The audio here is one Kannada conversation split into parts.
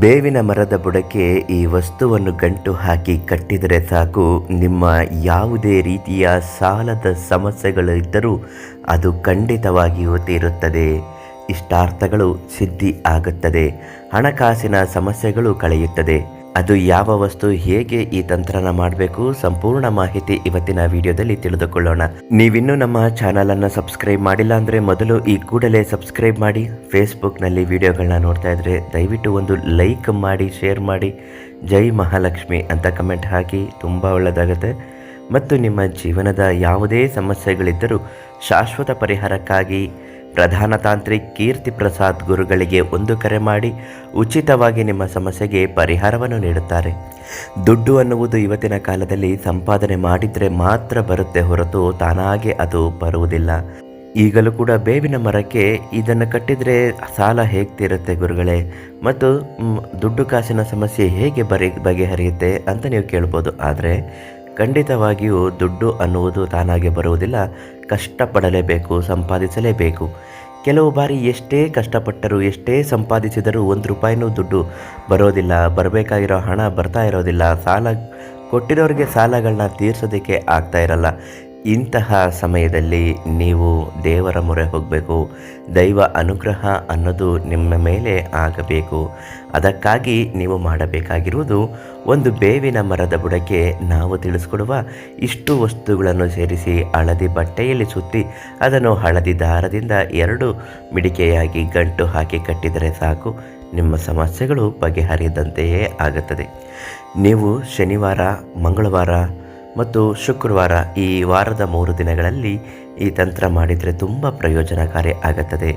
ಬೇವಿನ ಮರದ ಬುಡಕ್ಕೆ ಈ ವಸ್ತುವನ್ನು ಗಂಟು ಹಾಕಿ ಕಟ್ಟಿದರೆ ಸಾಕು. ನಿಮ್ಮ ಯಾವುದೇ ರೀತಿಯ ಸಾಲದ ಸಮಸ್ಯೆಗಳು ಇದ್ದರೂ ಅದು ಖಂಡಿತವಾಗಿಯೂ ತೀರುತ್ತದೆ. ಇಷ್ಟಾರ್ಥಗಳು ಸಿದ್ಧಿ ಆಗುತ್ತದೆ. ಹಣಕಾಸಿನ ಸಮಸ್ಯೆಗಳು ಕಳೆಯುತ್ತದೆ. ಅದು ಯಾವ ವಸ್ತು ಹೇಗೆ ಈ ತಂತ್ರನ ಮಾಡಬೇಕು ಸಂಪೂರ್ಣ ಮಾಹಿತಿ ಇವತ್ತಿನ ವಿಡಿಯೋದಲ್ಲಿ ತಿಳಿದುಕೊಳ್ಳೋಣ. ನೀವಿನ್ನೂ ನಮ್ಮ ಚಾನಲ್ ಅನ್ನು ಸಬ್ಸ್ಕ್ರೈಬ್ ಮಾಡಿಲ್ಲ ಅಂದರೆ ಮೊದಲು ಈ ಕೂಡಲೇ ಸಬ್ಸ್ಕ್ರೈಬ್ ಮಾಡಿ, ಫೇಸ್ಬುಕ್ನಲ್ಲಿ ವಿಡಿಯೋಗಳನ್ನ ನೋಡ್ತಾ ಇದ್ರೆ ದಯವಿಟ್ಟು ಒಂದು ಲೈಕ್ ಮಾಡಿ, ಶೇರ್ ಮಾಡಿ, ಜೈ ಮಹಾಲಕ್ಷ್ಮಿ ಅಂತ ಕಮೆಂಟ್ ಹಾಕಿ ತುಂಬ ಒಳ್ಳೆಯದಾಗುತ್ತೆ ಮತ್ತು ನಿಮ್ಮ ಜೀವನದ ಯಾವುದೇ ಸಮಸ್ಯೆಗಳಿದ್ದರೂ ಶಾಶ್ವತ ಪರಿಹಾರಕ್ಕಾಗಿ ಪ್ರಧಾನ ತಾಂತ್ರಿಕ್ ಕೀರ್ತಿ ಪ್ರಸಾದ್ ಗುರುಗಳಿಗೆ ಒಂದು ಕರೆ ಮಾಡಿ ಉಚಿತವಾಗಿ ನಿಮ್ಮ ಸಮಸ್ಯೆಗೆ ಪರಿಹಾರವನ್ನು ನೀಡುತ್ತಾರೆ. ದುಡ್ಡು ಅನ್ನುವುದು ಇವತ್ತಿನ ಕಾಲದಲ್ಲಿ ಸಂಪಾದನೆ ಮಾಡಿದರೆ ಮಾತ್ರ ಬರುತ್ತೆ ಹೊರತು ತಾನಾಗೆ ಅದು ಬರುವುದಿಲ್ಲ. ಈಗಲೂ ಕೂಡ ಬೇವಿನ ಮರಕ್ಕೆ ಇದನ್ನು ಕಟ್ಟಿದರೆ ಸಾಲ ಹೇಗೆ ತೀರುತ್ತೆ ಗುರುಗಳೇ? ಮತ್ತು ದುಡ್ಡು ಕಾಸಿನ ಸಮಸ್ಯೆ ಹೇಗೆ ಬರಿ, ಬಗೆಹರಿಯುತ್ತೆ? ಅಂತ ನೀವು ಕೇಳ್ಬೋದು. ಆದರೆ ಖಂಡಿತವಾಗಿಯೂ ದುಡ್ಡು ಅನ್ನುವುದು ತಾನಾಗೆ ಬರುವುದಿಲ್ಲ. ಕಷ್ಟಪಡಲೇಬೇಕು, ಸಂಪಾದಿಸಲೇಬೇಕು. ಕೆಲವು ಬಾರಿ ಎಷ್ಟೇ ಕಷ್ಟಪಟ್ಟರೂ, ಎಷ್ಟೇ ಸಂಪಾದಿಸಿದರೂ ಒಂದು ರೂಪಾಯಿನೂ ದುಡ್ಡು ಬರೋದಿಲ್ಲ. ಬರಬೇಕಾಗಿರೋ ಹಣ ಬರ್ತಾ ಇರೋದಿಲ್ಲ. ಸಾಲ ಕೊಟ್ಟಿರೋರಿಗೆ ಸಾಲಗಳನ್ನ ತೀರಿಸೋದಕ್ಕೆ ಆಗ್ತಾ ಇರಲ್ಲ. ಇಂತಹ ಸಮಯದಲ್ಲಿ ನೀವು ದೇವರ ಮೊರೆ ಹೋಗಬೇಕು, ದೈವ ಅನುಗ್ರಹ ಅನ್ನೋದು ನಿಮ್ಮ ಮೇಲೆ ಆಗಬೇಕು. ಅದಕ್ಕಾಗಿ ನೀವು ಮಾಡಬೇಕಾಗಿರುವುದು ಒಂದು ಬೇವಿನ ಮರದ ಬುಡಕ್ಕೆ ನಾವು ತಿಳಿಸ್ಕೊಡುವ ಇಷ್ಟು ವಸ್ತುಗಳನ್ನು ಸೇರಿಸಿ ಹಳದಿ ಬಟ್ಟೆಯಲ್ಲಿ ಸುತ್ತಿ ಅದನ್ನು ಹಳದಿ ದಾರದಿಂದ ಎರಡು ಮಿಡಿಕೆಯಾಗಿ ಗಂಟು ಹಾಕಿ ಕಟ್ಟಿದರೆ ಸಾಕು, ನಿಮ್ಮ ಸಮಸ್ಯೆಗಳು ಬಗೆಹರಿದಂತೆಯೇ ಆಗುತ್ತದೆ. ನೀವು ಶನಿವಾರ, ಮಂಗಳವಾರ ಮತ್ತು ಶುಕ್ರವಾರ ಈ ವಾರದ ಮೂರು ದಿನಗಳಲ್ಲಿ ಈ ತಂತ್ರ ಮಾಡಿದರೆ ತುಂಬ ಪ್ರಯೋಜನಕಾರಿ ಆಗುತ್ತದೆ.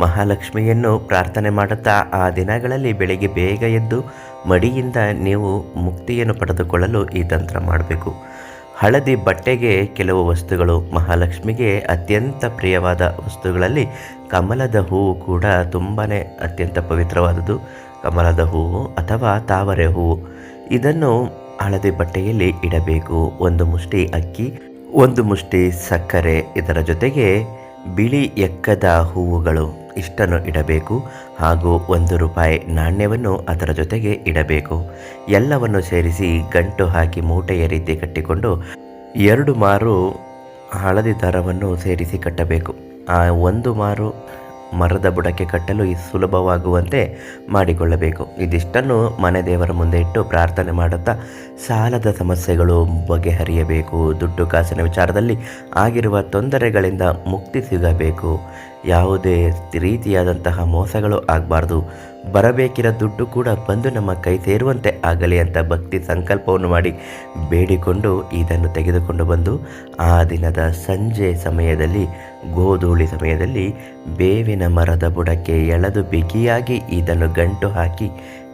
ಮಹಾಲಕ್ಷ್ಮಿಯನ್ನು ಪ್ರಾರ್ಥನೆ ಮಾಡುತ್ತಾ ಆ ದಿನಗಳಲ್ಲಿ ಬೆಳಿಗ್ಗೆ ಬೇಗ ಎದ್ದು ಮಡಿಯಿಂದ ನೀವು ಮುಕ್ತಿಯನ್ನು ಪಡೆದುಕೊಳ್ಳಲು ಈ ತಂತ್ರ ಮಾಡಬೇಕು. ಹಳದಿ ಬಟ್ಟೆಗೆ ಕೆಲವು ವಸ್ತುಗಳು ಮಹಾಲಕ್ಷ್ಮಿಗೆ ಅತ್ಯಂತ ಪ್ರಿಯವಾದ ವಸ್ತುಗಳಲ್ಲಿ ಕಮಲದ ಹೂವು ಕೂಡ ತುಂಬಾ ಅತ್ಯಂತ ಪವಿತ್ರವಾದದ್ದು. ಕಮಲದ ಹೂವು ಅಥವಾ ತಾವರೆ ಹೂವು. ಇದನ್ನು ಹಳದಿ ಬಟ್ಟೆಯಲ್ಲಿ ಇಡಬೇಕು. ಒಂದು ಮುಷ್ಟಿ ಅಕ್ಕಿ, ಒಂದು ಮುಷ್ಟಿ ಸಕ್ಕರೆ. ಇದರ ಜೊತೆಗೆ ಬಿಳಿ ಎಕ್ಕದ ಹೂವುಗಳು ಇಷ್ಟನ್ನು ಇಡಬೇಕು. ಹಾಗೂ ಒಂದು ರೂಪಾಯಿ ನಾಣ್ಯವನ್ನು ಅದರ ಜೊತೆಗೆ ಇಡಬೇಕು. ಎಲ್ಲವನ್ನು ಸೇರಿಸಿ ಗಂಟು ಹಾಕಿ ಮೂಟೆಯ ರೀತಿ ಕಟ್ಟಿಕೊಂಡು ಎರಡು ಮಾರು ಹಳದಿ ದರವನ್ನು ಸೇರಿಸಿ ಕಟ್ಟಬೇಕು. ಆ ಒಂದು ಮಾರು ಮರದ ಬುಡಕ್ಕೆ ಕಟ್ಟಲು ಸುಲಭವಾಗುವಂತೆ ಮಾಡಿಕೊಳ್ಳಬೇಕು. ಇದಿಷ್ಟನ್ನು ಮನೆ ದೇವರ ಮುಂದೆ ಇಟ್ಟು ಪ್ರಾರ್ಥನೆ ಮಾಡುತ್ತಾ ಸಾಲದ ಸಮಸ್ಯೆಗಳು ಬಗೆಹರಿಯಬೇಕು. ದುಡ್ಡು ಕಾಸಿನ ವಿಚಾರದಲ್ಲಿ ಆಗಿರುವ ತೊಂದರೆಗಳಿಂದ ಮುಕ್ತಿ ಸಿಗಬೇಕು. ಯಾವುದೇ ರೀತಿಯಾದಂತಹ ಮೋಸಗಳು ಆಗಬಾರ್ದು. ಬರಬೇಕಿರೋ ದುಡ್ಡು ಕೂಡ ಬಂದು ನಮ್ಮ ಕೈ ಸೇರುವಂತೆ ಆಗಲಿ ಅಂತ ಭಕ್ತಿ ಸಂಕಲ್ಪವನ್ನು ಮಾಡಿ ಬೇಡಿಕೊಂಡು ಇದನ್ನು ತೆಗೆದುಕೊಂಡು ಬಂದು ಆ ದಿನದ ಸಂಜೆ ಸಮಯದಲ್ಲಿ, ಗೋಧೂಳಿ ಸಮಯದಲ್ಲಿ ಬೇವಿನ ಮರದ ಬುಡಕ್ಕೆ ಎಳೆದು ಬಿಗಿಯಾಗಿ ಇದನ್ನು ಗಂಟು ಹಾಕಿ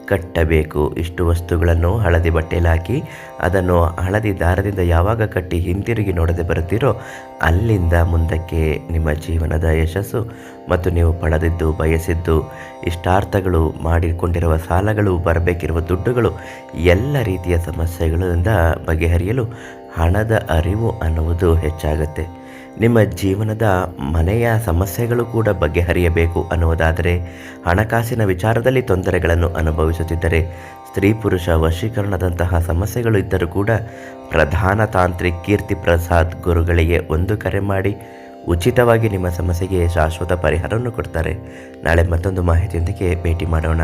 ಕಟ್ಟಬೇಕು. ಇಷ್ಟು ವಸ್ತುಗಳನ್ನು ಹಳದಿ ಬಟ್ಟೆಯಲ್ಲಿ ಹಾಕಿ, ಅದನ್ನು ಹಳದಿ ದಾರದಿಂದ ಯಾವಾಗ ಕಟ್ಟಿ ಹಿಂತಿರುಗಿ ನೋಡದೆ ಬರುತ್ತೀರೋ, ಅಲ್ಲಿಂದ ಮುಂದಕ್ಕೆ ನಿಮ್ಮ ಜೀವನದ ಯಶಸ್ಸು ಮತ್ತು ನೀವು ಪಡೆದಿದ್ದು, ಬಯಸಿದ್ದು, ಇಷ್ಟಾರ್ಥಗಳು ಮಾಡಿಕೊಂಡಿರುವ ಸಾಲಗಳು, ಬರಬೇಕಿರುವ ದುಡ್ಡುಗಳು, ಎಲ್ಲ ರೀತಿಯ ಸಮಸ್ಯೆಗಳಿಂದ ಬಗೆಹರಿಯಲು ಹಣದ ಅರಿವು ಅನ್ನುವುದು ಹೆಚ್ಚಾಗುತ್ತೆ. ನಿಮ್ಮ ಜೀವನದ ಮನೆಯ ಸಮಸ್ಯೆಗಳು ಕೂಡ ಬಗೆಹರಿಯಬೇಕು ಅನ್ನುವುದಾದರೆ ಹಣಕಾಸಿನ ವಿಚಾರದಲ್ಲಿ ತೊಂದರೆಗಳನ್ನು ಅನುಭವಿಸುತ್ತಿದ್ದರೆ ಸ್ತ್ರೀ ಪುರುಷ ವಶೀಕರಣದಂತಹ ಸಮಸ್ಯೆಗಳು ಇದ್ದರೂ ಕೂಡ ಪ್ರಧಾನ ತಾಂತ್ರಿಕ್ ಕೀರ್ತಿ ಪ್ರಸಾದ್ ಗುರುಗಳಿಗೆ ಒಂದು ಕರೆ ಮಾಡಿ ಉಚಿತವಾಗಿ ನಿಮ್ಮ ಸಮಸ್ಯೆಗೆ ಶಾಶ್ವತ ಪರಿಹಾರವನ್ನು ಕೊಡ್ತಾರೆ. ನಾಳೆ ಮತ್ತೊಂದು ಮಾಹಿತಿಯೊಂದಿಗೆ ಭೇಟಿ ಮಾಡೋಣ.